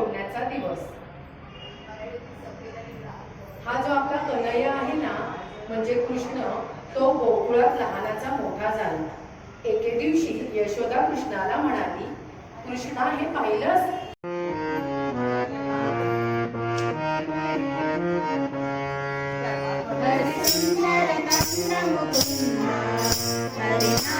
सोडण्याचा दिवस. हा जो आपला कन्हैया आहे ना म्हणजे कृष्ण तो गोकुळात लहानाचा मोठा झाला. एके दिवशी यशोदा कृष्णाला म्हणाली कृष्णा हे पाहिलंच हरे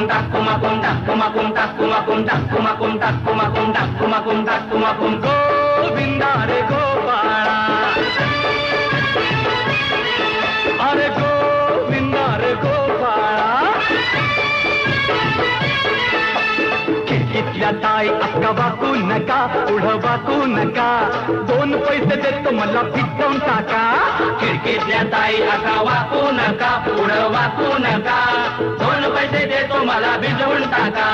kuntas kuma kuntas kuma kuntas kuma kuntas kuma kuntas kuma kuntas kuma kuntas kuma kuntas खिडकीतल्या ताई अक्का वाकू नका पुढं वाकू नका. दोन पैसे देतो मला पिटवून टाका. खिडकीतल्या ताई अक्का वाकू नका पुढं वाकू नका. दोन पैसे देतो मला भिजवून टाका.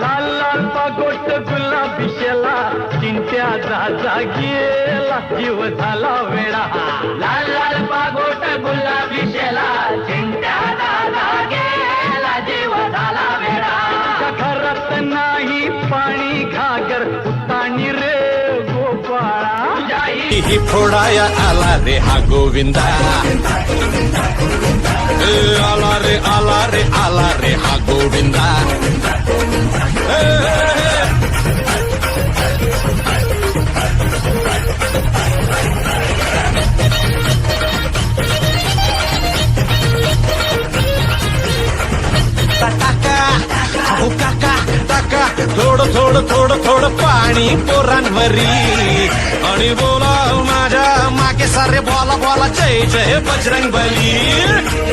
लाल लाल पागोट गुलाबी शेला. चिंत्या जा गेला जीव झाला वेळा लाल लाल पागोट गुलाबी शेला. चिंत्या जा गेला जीव झाला वेळा गोपाळा ही फोडाया आला रे हा गोविंदा ए, आला रे आला रे आला रे टाका. थोडं थोडं थोडं थोडं पाणी पोरांवरी. आणि बोला माझ्या मागे सारे बोला बोला जय जय बजरंग बली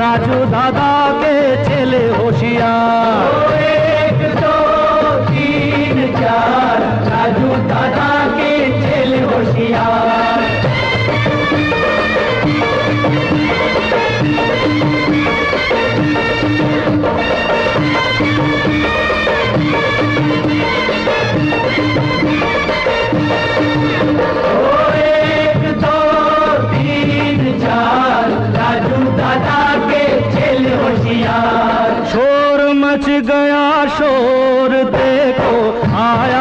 রাজু দাদাকে ছেলে হোশিয়ার नाच गया शोर देखो आया